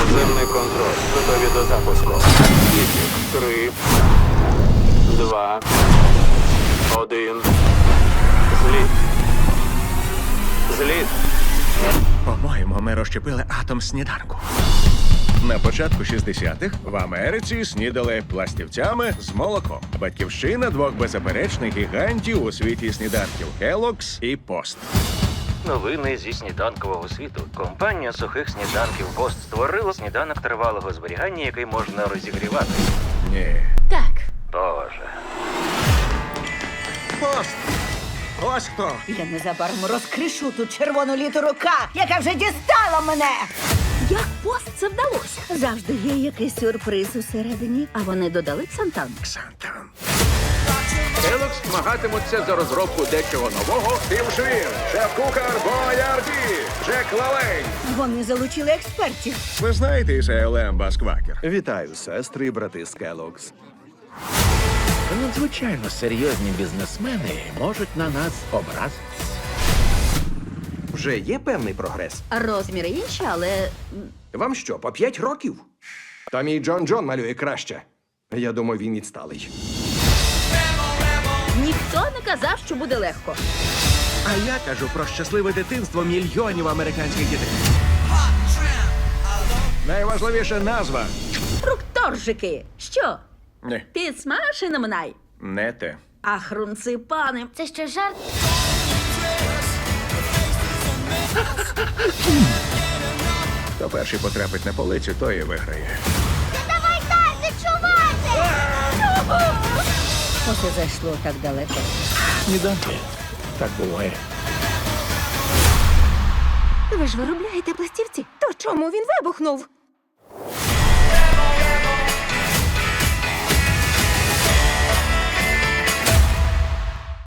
Наземний контроль. Готові до запуску. Три, два, один. Зліт. Зліт. По-моєму, ми розщепили атом сніданку. На початку 60-х в Америці снідали пластівцями з молоком. Батьківщина двох беззаперечних гігантів у світі сніданків Келокс і Пост. Новини зі сніданкового світу. Компанія сухих сніданків Пост створила сніданок тривалого зберігання, який можна розігрівати. Ні. Так, Боже. Пост! Ось хто! я незабаром розкришу ту червону літеру К, яка вже дістала мене. Як пост це вдалося? Завжди є якийсь сюрприз усередині, а вони додали Ксантан. Ксантан. Келокс змагатимуться за розробку дечого нового. Тим Швір, шеф-кухар Джек Лалень. Вони залучили експертів. Ви знаєте Ісаелем Басквакер? Вітаю, сестри і брати з Келлогс. Надзвичайно серйозні бізнесмени можуть на нас образитись. Вже є певний прогрес. Розміри інші, але Вам що, по п'ять років? Та мій Джон Джон малює краще. Я думаю, він відсталий. ніхто не казав, що буде легко. А я кажу про щасливе дитинство мільйонів американських дітей. Найважливіша назва. Фрукторжики. Що? Ні, Підсмажений мнай. не те. А хрунципани. Це що жарт? Хто перший потрапить на полицю, той і виграє. Давай далі, чувати! Оце зайшло так далеко. Сніданки. Так. Ви ж виробляєте пластівці. То чому він вибухнув?